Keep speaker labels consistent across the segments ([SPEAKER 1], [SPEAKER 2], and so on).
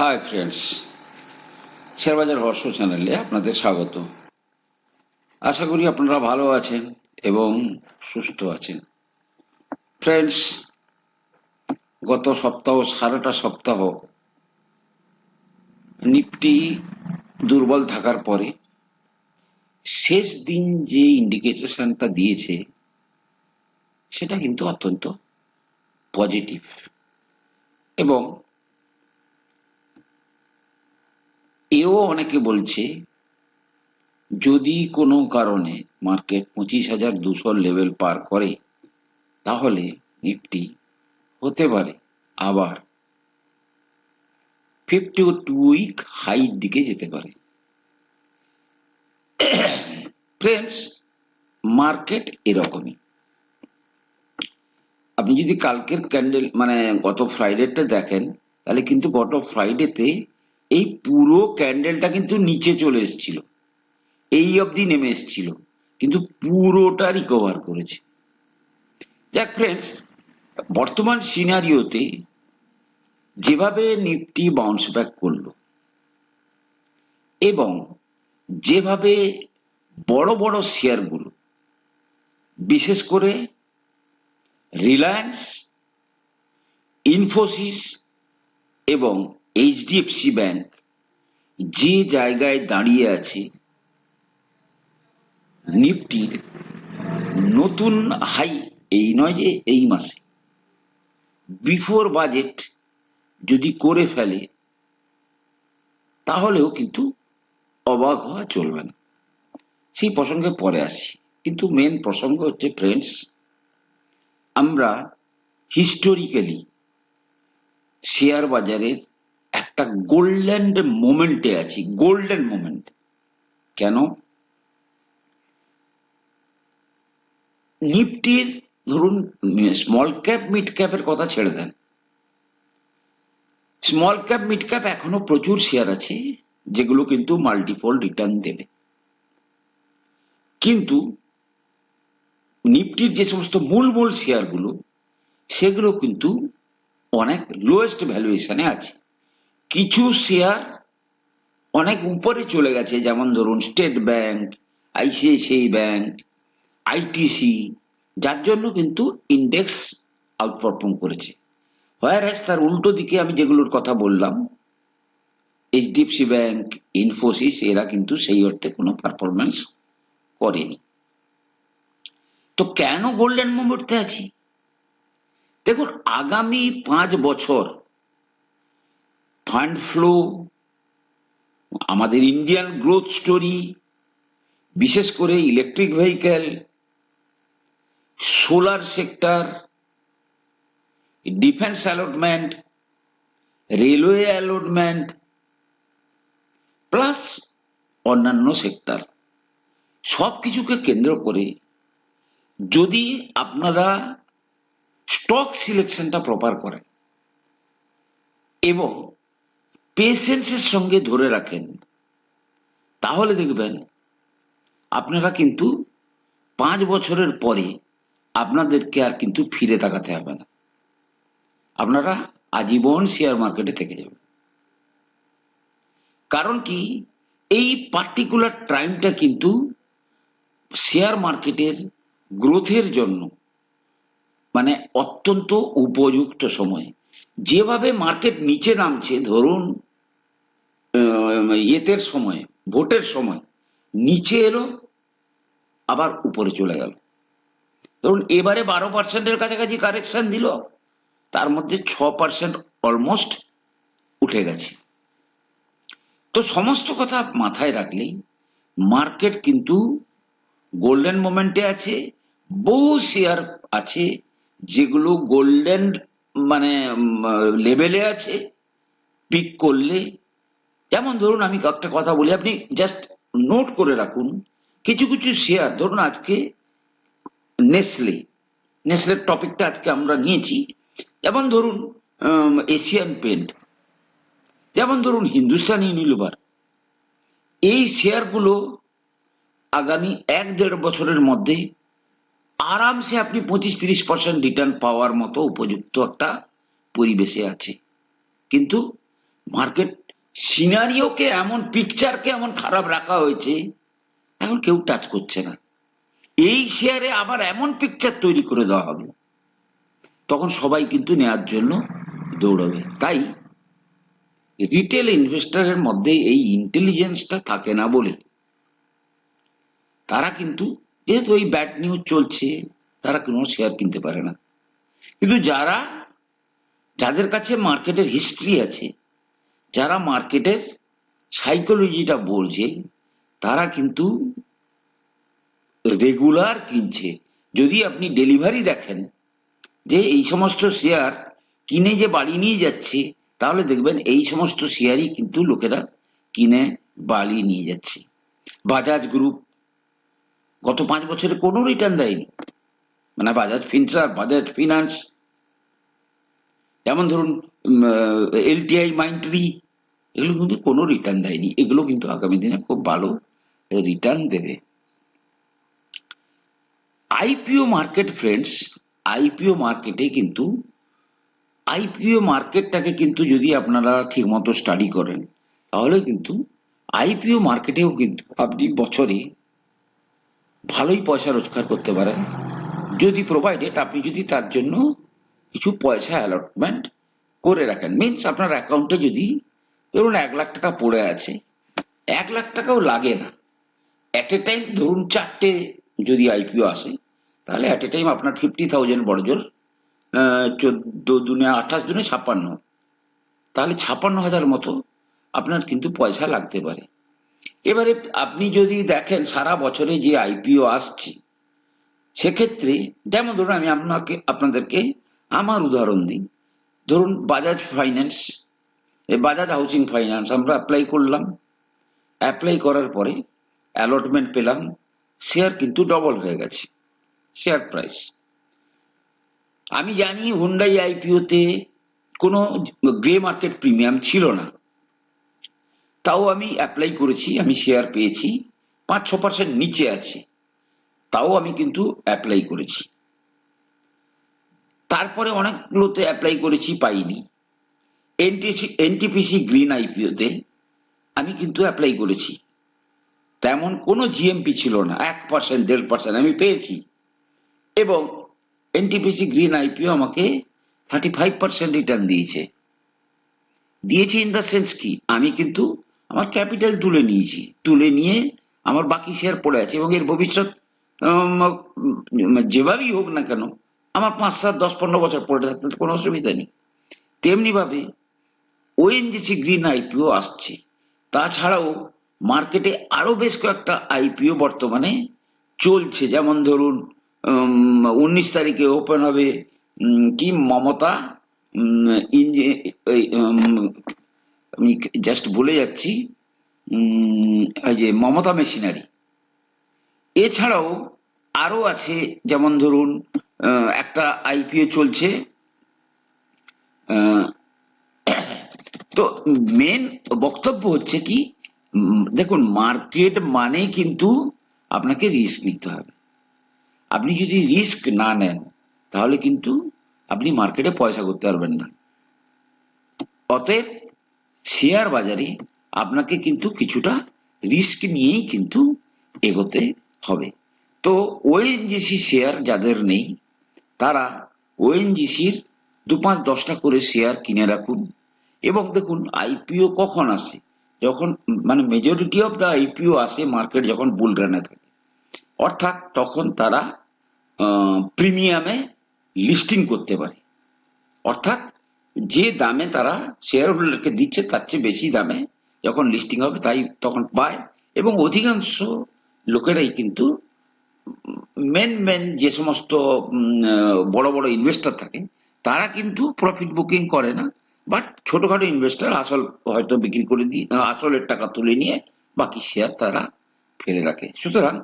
[SPEAKER 1] Hi friends শেয়ারবাজার হর্ষ চ্যানেলে আপনাদের স্বাগত। আশা করি আপনারা ভালো আছেন এবং সুস্থ আছেন। ফ্রেন্ডস গত সপ্তাহ, সারাটা সপ্তাহ নিফটি দুর্বল থাকার পরে শেষ দিন যে ইন্ডিকেশনটা দিয়েছে, সেটা কিন্তু অত্যন্ত পজিটিভ এবং এও অনেকে বলছে, যদি কোনো কারণে মার্কেট পঁচিশ হাজার দুশো লেভেল পার করে, তাহলে নিফটি হতে পারে। আবার ফিফটি টু উইক হাইর দিকে যেতে পারে। ফ্রেন্ডস, মার্কেট এরকমই। আপনি যদি কালকের ক্যান্ডেল মানে গত ফ্রাইডেটা দেখেন, তাহলে কিন্তু গত ফ্রাইডেতে এই পুরো ক্যান্ডেলটা কিন্তু নিচে চলে এসেছিল। এই অবধি নেমে এসেছিল। কিন্তু পুরোটা রিকভার করেছে। যাক ফ্রেন্ডস বর্তমান সিনারিওতে যেভাবে নিফটি বাউন্স ব্যাক করল এবং যেভাবে বড় বড় শেয়ারগুলো বিশেষ করে রিলায়েন্স ইনফোসিস এবং এইচডিএফসি ব্যাংক যে জায়গায় দাঁড়িয়ে আছে নিফটির নতুন হাই, এই নয় যে এই মাসে। বিফোর বাজেট যদি করে ফেলে, তাহলেও কিন্তু অবাক হওয়া চলবে না। সেই প্রসঙ্গে পরে আসি। কিন্তু মেন প্রসঙ্গ হচ্ছে ফ্রেন্ডস আমরা হিস্টোরিক্যালি শেয়ার বাজারের একটা গোল্ডেন মোমেন্টে আছি গোল্ডেন মোমেন্ট কেন? নিফটির, ধরুন স্মল ক্যাপ মিড ক্যাপের কথা ছেড়ে দেন। স্মল ক্যাপ মিড ক্যাপ এখনও প্রচুর শেয়ার আছে, যেগুলো কিন্তু মাল্টিপল রিটার্ন দেবে। কিন্তু নিফটির যে সমস্ত মূল মূল শেয়ারগুলো সেগুলো কিন্তু অনেক লোয়েস্ট ভ্যালুয়েশনে আছে। কিছু শেয়ার অনেক উপরে চলে গেছে, যেমন ধরুন State Bank ICICI Bank ITC যার জন্য কিন্তু ইন্ডেক্স আউটপারফর্ম করেছে। হোয়ারাস তার উল্টো দিকে আমি যেগুলোর কথা বললাম এইচডিএফসি ব্যাংক ইনফোসিস এরা কিন্তু সেই অর্থে কোনো পারফরমেন্স করেনি। তো কেন গোল্ডেন মুমেন্টে আছি? দেখুন, আগামী পাঁচ বছর ফান্ড ফ্লো, আমাদের ইন্ডিয়ান গ্রোথ স্টোরি, বিশেষ করে electric vehicle solar sector, defence allotment, railway allotment, plus অন্যান্য সেক্টর। সব কিছুকে কেন্দ্র করে যদি আপনারা স্টক সিলেকশনটা প্রপার করেন, এবং পেশেন্সের সঙ্গে ধরে রাখেন, তাহলে দেখবেন আপনারা কিন্তু পাঁচ বছরের পরে আপনাদেরকে আর কিন্তু ফিরে তাকাতে হবে না। আপনারা আজীবন শেয়ার মার্কেটে থেকে যাবেন। কারণ কি? এই পার্টিকুলার টাইমটা কিন্তু শেয়ার মার্কেটের গ্রোথের জন্য মানে অত্যন্ত উপযুক্ত সময়। যেভাবে মার্কেট নিচে নামছে, ধরুন ইয়েতের সময়, ভোটের সময়, নিচে এলো, আবার উপরে চলে গেল। ধরুন, এবারে বারো পার্সেন্টের কাছাকাছি কারেকশন দিল, তার মধ্যে ছ পার্সেন্ট অলমোস্ট উঠে গেছে। তো সমস্ত কথা মাথায় রাখলেই মার্কেট কিন্তু গোল্ডেন মোমেন্টে আছে, বহু শেয়ার আছে, যেগুলো গোল্ডেন মানে লেভেলে আছে পিক করলে যেমন ধরুন আমি একটা কথা বলি, আপনি জাস্ট নোট করে রাখুন, কিছু কিছু শেয়ার ধরুন আজকে নেসলে নেসলের টপিকটা আজকে আমরা নিয়েছি। যেমন ধরুন এশিয়ান পেন্ট যেমন ধরুন হিন্দুস্তান ইউনিলিভার এই শেয়ারগুলো আগামী এক দেড় বছরের মধ্যে আরামসে আপনি পঁচিশ তিরিশ পার্সেন্ট রিটার্ন পাওয়ার মতো উপযুক্ত একটা পরিবেশে আছে। কিন্তু মার্কেট সিনারিওকে এমন পিকচারকে এমন খারাপ রাখা হয়েছে, এখন কেউ টাচ করছে না। এই শেয়ারে আবার এমন পিকচার তৈরি করে দেওয়া হবে, তখন সবাই কিন্তু নেওয়ার জন্য দৌড়াবে। তাই রিটেল ইনভেস্টরের মধ্যে এই ইন্টেলিজেন্সটা থাকে না বলে তারা কিন্তু, যেহেতু এই ব্যাড নিউজ চলছে, তারা কোনো শেয়ার কিনতে পারে না। কিন্তু যারা, যাদের কাছে মার্কেটের হিস্ট্রি আছে যারা মার্কেটের সাইকোলজিটা বলছে, তারা কিন্তু রেগুলার কিনছে। যদি আপনি ডেলিভারি দেখেন, যে এই সমস্ত শেয়ার কিনে যে বাড়ি নিয়ে যাচ্ছে, তাহলে দেখবেন এই সমস্ত শেয়ারই কিন্তু লোকেরা কিনে বাড়ি নিয়ে যাচ্ছে। বাজাজ গ্রুপ গত পাঁচ বছরে কোনো রিটার্ন দেয়নি। মানে বাজাজ ফিনসার বাজাজ ফিনান্স যেমন ধরুন এলটিআই মাইন্ট্রি এগুলো কিন্তু কোনো রিটার্ন দেয়নি। এগুলো কিন্তু আগামী দিনে খুব ভালো রিটার্ন দেবে। আইপিও মার্কেট ফ্রেন্ডস আইপিও মার্কেটে কিন্তু আইপিও মার্কেটটাকে কিন্তু যদি আপনারা ঠিকমতো স্টাডি করেন, তাহলে কিন্তু আইপিও মার্কেটেও কিন্তু আপনি বছরে ভালোই পয়সা রোজগার করতে পারেন। যদি প্রোভাইডেড আপনি যদি তার জন্য কিছু পয়সা অ্যালটমেন্ট করে রাখেন। মিনস আপনার অ্যাকাউন্টে যদি ধরুন এক লাখ টাকা পড়ে আছে, এক লাখ টাকাও লাগে না। অ্যাট এ টাইম ধরুন চারটে যদি আইপিও আসে, তাহলে অ্যাট এ টাইম আপনার ফিফটি থাউজেন্ড বড়জোর চোদ্দ দুনে আঠাশ দুনে ছাপ্পান্ন। তাহলে ছাপ্পান্ন হাজার মতো আপনার কিন্তু পয়সা লাগতে পারে। এবারে আপনি যদি দেখেন সারা বছরে যে আইপিও আসছে, সেক্ষেত্রে যেমন ধরুন আমি আপনাকে, আপনাদেরকে আমার উদাহরণ দিই। ধরুন বাজাজ ফাইন্যান্স এই বাজাজ হাউসিং ফাইন্যান্স আমরা অ্যাপ্লাই করলাম। অ্যাপ্লাই করার পরে অ্যালটমেন্ট পেলাম শেয়ার কিন্তু ডবল হয়ে গেছে শেয়ার প্রাইস আমি জানি হুন্ডাই আইপিওতে কোনো গ্রে মার্কেট প্রিমিয়াম ছিল না। তাও আমি অ্যাপ্লাই করেছি, আমি শেয়ার পেয়েছি পাঁচ ছ পার্সেন্ট নিচে আছে। তাও আমি কিন্তু অ্যাপ্লাই করেছি। তারপরে অনেকগুলোতে অ্যাপ্লাই করেছি, পাইনি। এনটিসি এনটিপিসি গ্রিন আইপিওতে আমি কিন্তু অ্যাপ্লাই করেছি। তেমন কোনো জিএমপি ছিল না, এক পার্সেন্ট দেড় পার্সেন্ট আমি পেয়েছি। এবং এনটিপিসি গ্রিন আইপিও আমাকে থার্টি ফাইভ পার্সেন্ট রিটার্ন দিয়েছে। দিয়েছে ইন দ্য সেন্স কি, আমি কিন্তু আমার ক্যাপিটাল তুলে নিয়েছি। তুলে নিয়ে আমার বাকি শেয়ার পড়ে আছে এবং এর ভবিষ্যৎ যেভাবেই হোক না কেন আমার পাঁচ সাত, দশ, পনেরো বছর পড়ে থাকতে কোনো অসুবিধা নেই। তেমনি ভাবে ওএনজিসি গ্রিন আইপিও আসছে। তাছাড়াও মার্কেটে আরও বেশ কয়েকটা আইপিও বর্তমানে চলছে। যেমন ধরুন উনিশ তারিখে ওপেন হবে কি, মমতা আমি জাস্ট বলে যাচ্ছি যে মমতা মেশিনারি। এছাড়াও আরও আছে, যেমন ধরুন একটা আইপিও চলছে। তো মেন বক্তব্য হচ্ছে কি দেখুন মার্কেট মানে কিন্তু আপনাকে রিস্ক নিতে হবে। আপনি যদি রিস্ক না নেন, তাহলে কিন্তু আপনি মার্কেটে পয়সা করতে পারবেন না। অতএব শেয়ার বাজারে আপনাকে কিন্তু কিছুটা রিস্ক নিয়েই কিন্তু এগোতে হবে। তো ওএনজিসি শেয়ার যাদের নেই তারা ওএনজিসির দু পাঁচ দশটা করে শেয়ার কিনে রাখুন। এবং দেখুন, আইপিও কখন আসে? যখন মানে মেজরিটি অফ দ্য আইপিও আসে মার্কেট যখন বুল রানে থাকে। অর্থাৎ তখন তারা প্রিমিয়ামে লিস্টিং করতে পারে। অর্থাৎ যে দামে তারা শেয়ার হোল্ডারকে দিচ্ছে, তার চেয়ে বেশি দামে যখন লিস্টিং হবে, তাই তখন পায়। এবং অধিকাংশ লোকেরাই কিন্তু মেন মেন যে সমস্ত বড় বড় ইনভেস্টর থাকে, তারা কিন্তু প্রফিট বুকিং করে না বাট ছোটখাটো ইনভেস্টর আসল হয়তো বিক্রি করে দিয়ে আসলের টাকা তুলে নিয়ে বাকি শেয়ার তারা ফেলে রাখে। সুতরাং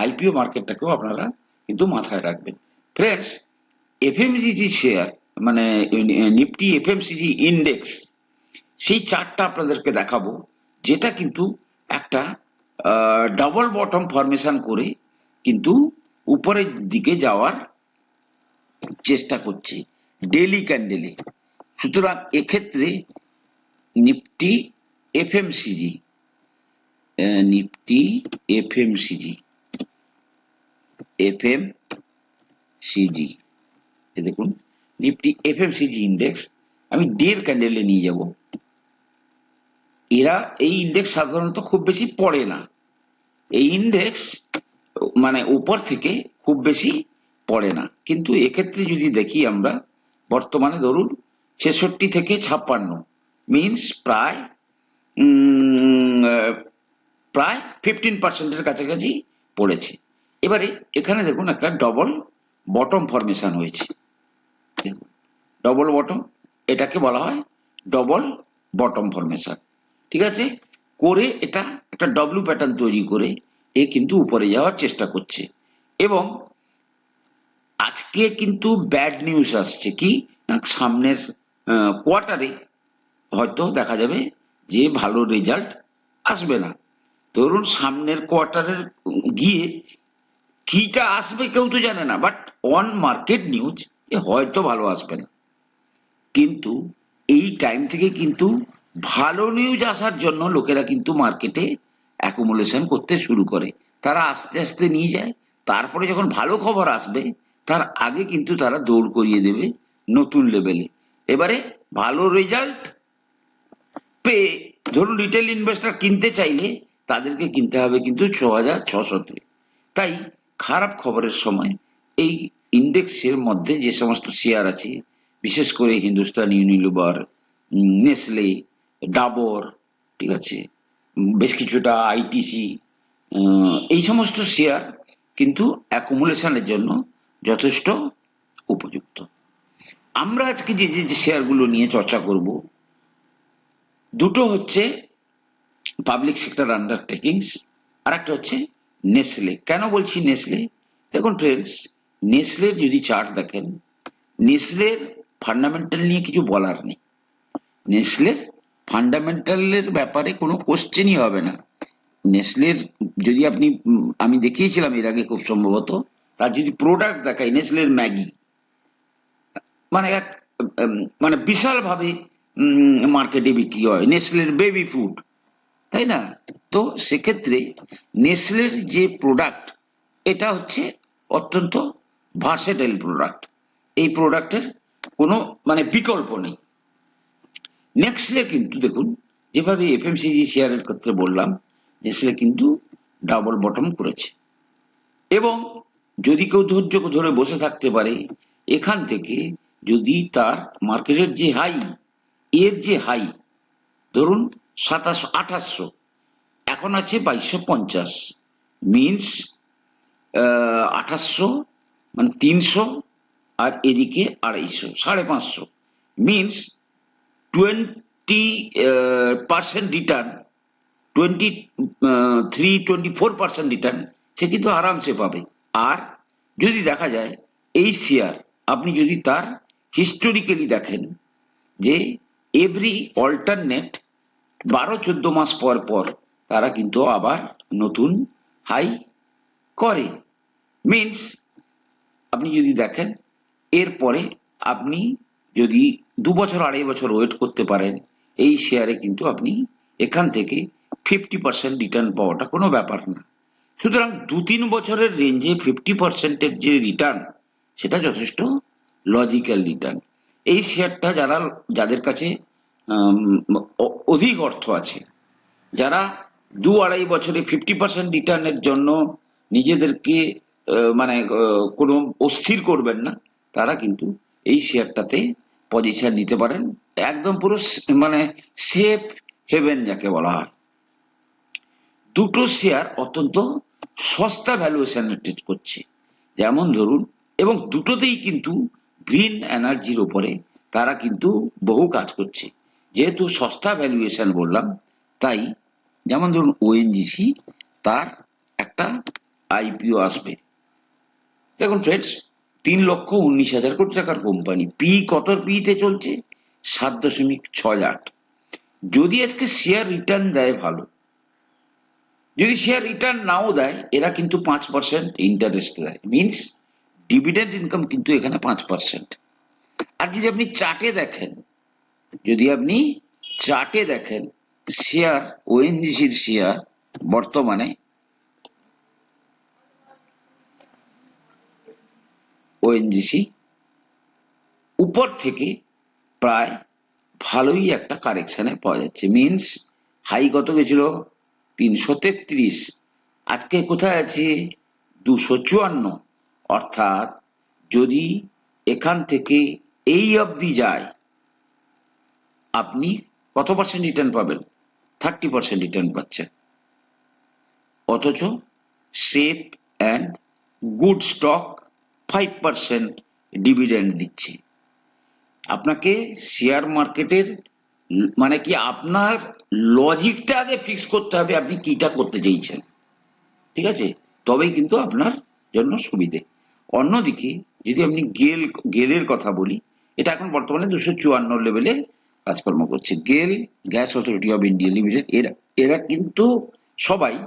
[SPEAKER 1] আইপিও মার্কেটটাকেও আপনারা কিন্তু মাথায় রাখবেন। ফ্রেন্ডস এফএমসিজি শেয়ার মানে নিফটি এফএমসিজি ইন্ডেক্স সেই চার্টটা আপনাদেরকে দেখাবো, যেটা কিন্তু একটা ডাবল বটম ফরমেশন করে কিন্তু উপরের দিকে যাওয়ার চেষ্টা করছে ডেলি ক্যান্ডেলে সুতরাং এক্ষেত্রে Nifty FMCG Nifty F M C G দেখুন, নিফটি এফএমসিজি ইন্ডেক্স আমি ডের ক্যান্ডেলে নিয়ে যাব। এরা এই ইন্ডেক্স সাধারণত খুব বেশি পড়ে না। এই ইন্ডেক্স মানে উপর থেকে খুব বেশি পড়ে না। কিন্তু এক্ষেত্রে যদি দেখি আমরা, বর্তমানে ধরুন ছেষট্টি থেকে ছাপ্পান্ন মিনস প্রায় প্রায় ফিফটিন পার্সেন্টের কাছাকাছি পড়েছে। এবারে এখানে দেখুন একটা ডবল বটম ফরমেশন হয়েছে। দেখুন ডবল বটম এটাকে বলা হয় ডবল বটম ফরমেশন ঠিক আছে? করে এটা একটা ডব্লু প্যাটার্ন তৈরি করে এ কিন্তু উপরে যাওয়ার চেষ্টা করছে। এবং আজকে কিন্তু ব্যাড নিউজ আসছে কি? না, সামনের কোয়ার্টারে হয়তো দেখা যাবে যে ভালো রেজাল্ট আসবে না। ধরুন সামনের কোয়ার্টারের গিয়ে কিটা আসবে কেউ তো জানে না বাট অন মার্কেট নিউজ হয়তো ভালো আসবে না। কিন্তু এই টাইম থেকে কিন্তু ভালো নিউজ আসার জন্য লোকেরা কিন্তু মার্কেটে অ্যাকুমুলেশন করতে শুরু করে। তারা আস্তে আস্তে নিয়ে যায়। তারপরে যখন ভালো খবর আসবে, তার আগে কিন্তু তারা দৌড় করিয়ে দেবে নতুন লেভেলে এবারে ভালো রেজাল্ট পেয়ে ধরুন রিটেল ইনভেস্টর কিনতে চাইলে তাদেরকে কিনতে হবে কিন্তু ছ হাজার ছশোতে। তাই খারাপ খবরের সময় এই ইন্ডেক্সের মধ্যে যে সমস্ত শেয়ার আছে, বিশেষ করে হিন্দুস্তান ইউনিলিভার নেসলে ডাবর ঠিক আছে বেশ কিছুটা আইটিসি এই সমস্ত শেয়ার কিন্তু অ্যাকুমুলেশনের জন্য যথেষ্ট উপযুক্ত। আমরা আজকে যে যে শেয়ারগুলো নিয়ে চর্চা করব, দুটো হচ্ছে পাবলিক সেক্টর আন্ডারটেকিংস আর একটা হচ্ছে নেসলে কেন বলছি নেসলে দেখুন ফ্রেন্ডস নেসলের যদি চার্ট দেখেন নেসলের ফান্ডামেন্টাল নিয়ে কিছু বলার নেই। নেসলের ফান্ডামেন্টালের ব্যাপারে কোনো কোশ্চেনই হবে না। নেসলের যদি আপনি আমি দেখিয়েছিলাম এর আগে খুব সম্ভবত, তার যদি প্রোডাক্ট দেখাই নেসলের ম্যাগি মানে এক মানে বিশালভাবে মার্কেটে বিক্রি হয় নেসলের বেবি ফুড তাই না? তো সেক্ষেত্রে নেসলের যে প্রোডাক্ট এটা হচ্ছে অত্যন্ত ভার্সেটাইল প্রোডাক্ট এই প্রোডাক্টের কোনো মানে বিকল্প নেই। নেক্সলে কিন্তু দেখুন, যেভাবে এফএমসিজি শেয়ারের ক্ষেত্রে বললাম নেসলে কিন্তু ডাবল বটম করেছে। এবং যদি কেউ ধৈর্য ধরে বসে থাকতে পারে, এখান থেকে যদি তার মার্কেটের যে হাই, এর যে হাই, ধরুন সাতাশশো আঠাশশো, এখন আছে বাইশশো পঞ্চাশ। মিনস আঠাশশো মানে তিনশো, আর এদিকে আড়াইশো, সাড়ে পাঁচশো। Means twenty percent return twenty three twenty four percent return সে কিন্তু আরামসে পাবে। আর যদি দেখা যায়, এই শেয়ার আপনি যদি তার হিস্টোরিক্যালি দেখেন, যে এভরি অল্টারনেট বারো, চোদ্দ মাস পর পর তারা কিন্তু আবার নতুন হাই করে। মিনস আপনি যদি দেখেন, এরপরে আপনি যদি দু বছর, আড়াই বছর ওয়েট করতে পারেন, এই শেয়ারে কিন্তু আপনি এখান থেকে ফিফটি পার্সেন্ট রিটার্ন পাওয়াটা কোনো ব্যাপার না। সুতরাং দু তিন বছরের রেঞ্জে ফিফটি পার্সেন্টের যে রিটার্ন সেটা যথেষ্ট লজিক্যাল রিটার্ন এই শেয়ারটা যারা, যাদের কাছে অধিক অর্থ আছে, যারা দু আড়াই বছরে ফিফটি পার্সেন্ট রিটার্নের জন্য নিজেদেরকে মানে কোনো অস্থির করবেন না, তারা কিন্তু এই শেয়ারটাতে পজিশন নিতে পারেন, একদম পুরো মানে সেফ হেভেন যাকে বলা হয়। দুটো শেয়ার অত্যন্ত সস্তা ভ্যালুয়েশন করছে। যেমন ধরুন, এবং দুটোতেই কিন্তু গ্রিন এনার্জির উপরে তারা কিন্তু বহু কাজ করছে। যেহেতু সস্তা ভ্যালুয়েশন বললাম, তাই যেমন ধরুন ওএনজিসি তার একটা আইপিও আসবে। দেখুন ফ্রেন্ডস তিন লক্ষ উনিশ হাজার কোটি টাকার কোম্পানি পি কত পিতে চলছে? সাত দশমিক ছয় আট। যদি আজকে শেয়ার রিটার্ন দেয় ভালো, যদি শেয়ার রিটার্ন নাও দেয়, এরা কিন্তু পাঁচ পার্সেন্ট ইন্টারেস্ট দেয়। মিনস ডিভিডেন্ড ইনকাম কিন্তু এখানে পাঁচ পার্সেন্ট আর যদি আপনি চার্টে দেখেন, যদি আপনি চার্টে দেখেন শেয়ার ওএনজিসির শেয়ার বর্তমানে ওএনজিসি উপর থেকে প্রায় ভালোই একটা কারেকশনে পাওয়া যাচ্ছে। মিনস হাই কত গেছিল? তিনশো তেত্রিশ। আজকে কোথায় আছে? দুশো চুয়ান্ন। অর্থাৎ যদি এখান থেকে এই অবধি যায়, আপনি কত পার্সেন্ট রিটার্ন পাবেন? থার্টি পার্সেন্ট রিটার্ন পাচ্ছেন। অথচ safe and good stock five percent dividend দিচ্ছে। আপনাকে শেয়ার মার্কেটের মানে কি আপনার লজিকটা আগে ফিক্স করতে হবে, আপনি কিটা করতে চাইছেন। ঠিক আছে? তবেই কিন্তু আপনার জন্য সুবিধে। অন্যদিকে, যদি আপনি গেল, গেলের কথা বলি, এটা এখন বর্তমানে দুশো চুয়ান্ন লেভেলে কাজকর্ম করছে। গেল Gas Authority of India Limited, এরা এরা কিন্তু সবাই,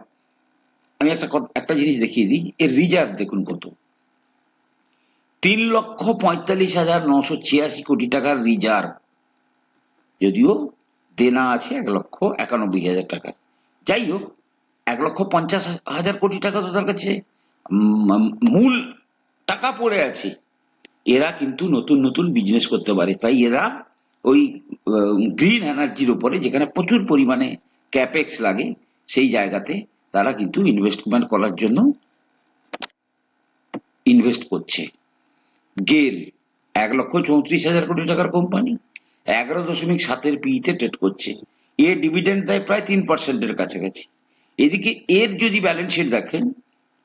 [SPEAKER 1] আমি একটা একটা জিনিস দেখিয়ে দিই, এর রিজার্ভ দেখুন কত। তিন লক্ষ পঁয়তাল্লিশ হাজার নশো ছিয়াশি কোটি টাকার রিজার্ভ যদিও দেনা আছে এক লক্ষ একানব্বই হাজার টাকা। যাই হোক, এক লক্ষ পঞ্চাশ হাজার কোটি টাকা তো তার কাছে মূল টাকা পড়ে আছে। এরা কিন্তু নতুন নতুন বিজনেস করতে পারে। তাই এরা ওই গ্রিন এনার্জির উপরে যেখানে প্রচুর পরিমাণে ক্যাপেক্স লাগে, সেই জায়গাতে তারা কিন্তু ইনভেস্টমেন্ট করার জন্য ইনভেস্ট করছে। গেল। এক লক্ষ চৌত্রিশ হাজার কোটি টাকার কোম্পানি। এগারো দশমিক সাতের পিইতে ট্রেড করছে। এর ডিভিডেন্ড দেয় প্রায় তিন পার্সেন্টের কাছাকাছি। এদিকে এর যদি ব্যালেন্স শিট দেখেন,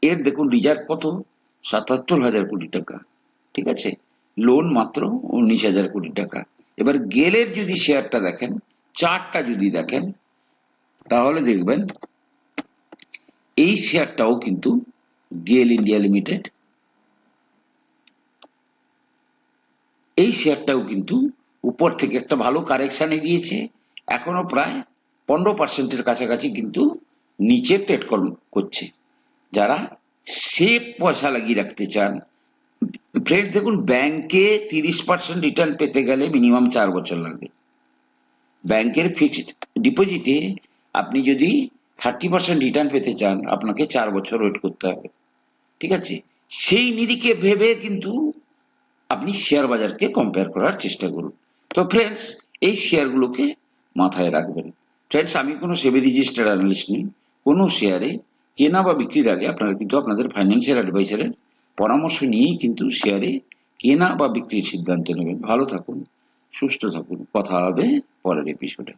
[SPEAKER 1] এর দেখুন রিজার্ভ কত? সাতাত্তর হাজার কোটি টাকা। ঠিক আছে? লোন মাত্র উনিশ হাজার কোটি টাকা। এবার গেলের যদি শেয়ারটা দেখেন চারটা যদি দেখেন, তাহলে দেখবেন এই শেয়ারটাও কিন্তু গেল ইন্ডিয়া লিমিটেড এই শেয়ারটাও কিন্তু উপর থেকে একটা ভালো কারেকশানে গিয়েছে। এখনও প্রায় পনেরো পার্সেন্টের কাছাকাছি কিন্তু নিচে ট্রেড করছে। যারা সেফ পয়সা লাগিয়ে রাখতে চান ফ্রেন্ডস দেখুন ব্যাংকে তিরিশ পার্সেন্ট রিটার্ন পেতে গেলে মিনিমাম চার বছর লাগবে। ব্যাংকের ফিক্সড ডিপোজিটে আপনি যদি থার্টি পার্সেন্ট রিটার্ন পেতে চান, আপনাকে চার বছর ওয়েট করতে হবে। ঠিক আছে? সেই নিরিখে ভেবে কিন্তু আপনি শেয়ার বাজারকে কম্পেয়ার করার চেষ্টা করুন। তো ফ্রেন্ডস এই শেয়ারগুলোকে মাথায় রাখবেন। ফ্রেন্ডস আমি কোনো সেবি রেজিস্টার্ড অ্যানালিস্ট নই। কোনো শেয়ারে কেনা বা বিক্রির আগে আপনারা কিন্তু আপনাদের ফাইন্যান্সিয়াল অ্যাডভাইসারের পরামর্শ নিয়েই কিন্তু শেয়ারে কেনা বা বিক্রির সিদ্ধান্ত নেবেন। ভালো থাকুন, সুস্থ থাকুন। কথা হবে পরের এপিসোডে